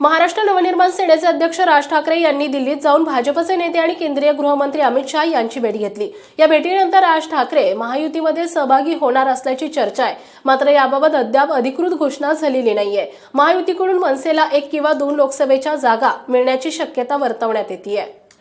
महाराष्ट्र नवनिर्माण सेनेचे अध्यक्ष राज ठाकरे यांनी दिल्लीत जाऊन भाजपचे नेते आणि केंद्रीय गृहमंत्री अमित शहा यांची भेट घेतली. या भेटीनंतर राज ठाकरे महायुतीमध्ये सहभागी होणार असल्याची चर्चा आहे. मात्र याबाबत अद्याप अधिकृत घोषणा झालेली नाहीये. महायुतीकडून मनसेला एक किंवा दोन लोकसभेच्या जागा मिळण्याची शक्यता वर्तवण्यात येते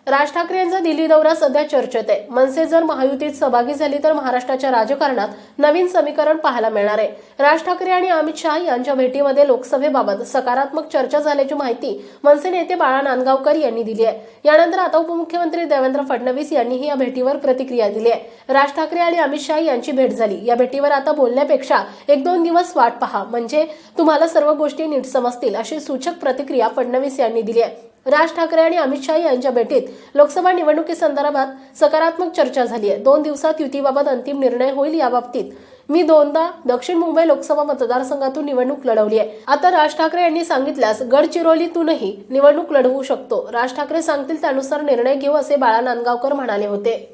राज ठाकरे यांचा दिल्ली दौरा सध्या चर्चेत आहे. मनसे जर महायुतीत सहभागी झाली तर महाराष्ट्राच्या राजकारणात नवीन समीकरण पाहायला मिळणार आहे. राज ठाकरे आणि अमित शाह यांच्या भेटीमध्ये लोकसभेबाबत सकारात्मक चर्चा झाल्याची माहिती मनसे नेते बाळा नांदगावकर यांनी दिली आहे. यानंतर आता उपमुख्यमंत्री देवेंद्र फडणवीस यांनीही या भेटीवर प्रतिक्रिया दिली आहे. राज ठाकरे आणि अमित शाह यांची भेट झाली. या भेटीवर आता बोलण्यापेक्षा एक दोन दिवस वाट पहा. म्हणजे तुम्हाला सर्व गोष्टी नीट समजतील अशी सूचक प्रतिक्रिया फडणवीस यांनी दिली आहे. राज ठाकरे आणि अमित शहा यांच्या भेटीत लोकसभा निवडणुकीसंदर्भात सकारात्मक चर्चा झाली आहे. दोन दिवसात युतीबाबत अंतिम निर्णय होईल याबाबतीत मी दोनदा दक्षिण मुंबई लोकसभा मतदारसंघातून निवडणूक लढवली आहे. आता राज ठाकरे यांनी सांगितल्यास गडचिरोलीतूनही निवडणूक लढवू शकतो. राज ठाकरे सांगतील त्यानुसार निर्णय घेऊ असे बाळा नांदगावकर म्हणाले होते.